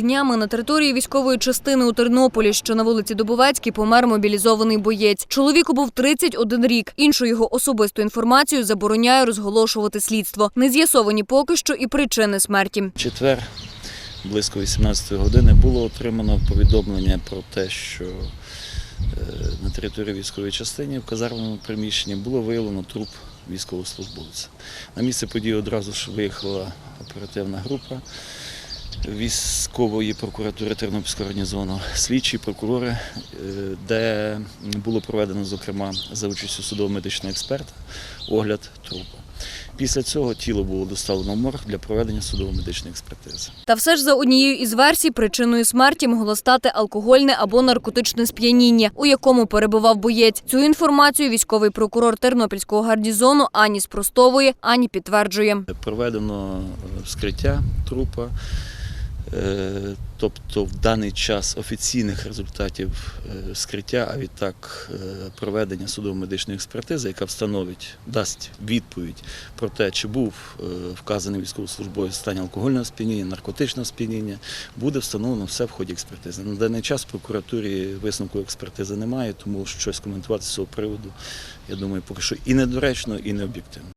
Днями на території військової частини у Тернополі, що на вулиці Добовецькій, помер мобілізований боєць. Чоловіку був 31 рік. Іншу його особисту інформацію забороняє розголошувати слідство. Не з'ясовані поки що і причини смерті. Четвер близько 18 години було отримано повідомлення про те, що е, на території військової частини в казармному приміщенні було виявлено труп військовослужбовця. На місце події одразу ж виїхала оперативна група військової прокуратури Тернопільського гарнізону, слідчі прокурори, е, де було проведено, зокрема, за участю судово-медичного експерта, огляд трупа. Після цього тіло було доставлено в морг для проведення судово-медичної експертизи. Та все ж за однією із версій причиною смерті могло стати алкогольне або наркотичне сп'яніння, у якому перебував боєць. Цю інформацію військовий прокурор Тернопільського гарнізону ані спростовує, ані підтверджує. Проведено е, вскриття трупа, тобто в даний час офіційних результатів е, вскриття, а відтак е, проведення судово-медичної експертизи, яка встановить, дасть відповідь про те, чи був е, вказаний військовослужбовець в стані алкогольного сп'яніння, наркотичного сп'яніння, буде встановлено все в ході експертизи. На даний час в прокуратурі висновку експертизи немає, тому щось коментувати з цього приводу, я думаю, поки що і недоречно, і не об'єктивно.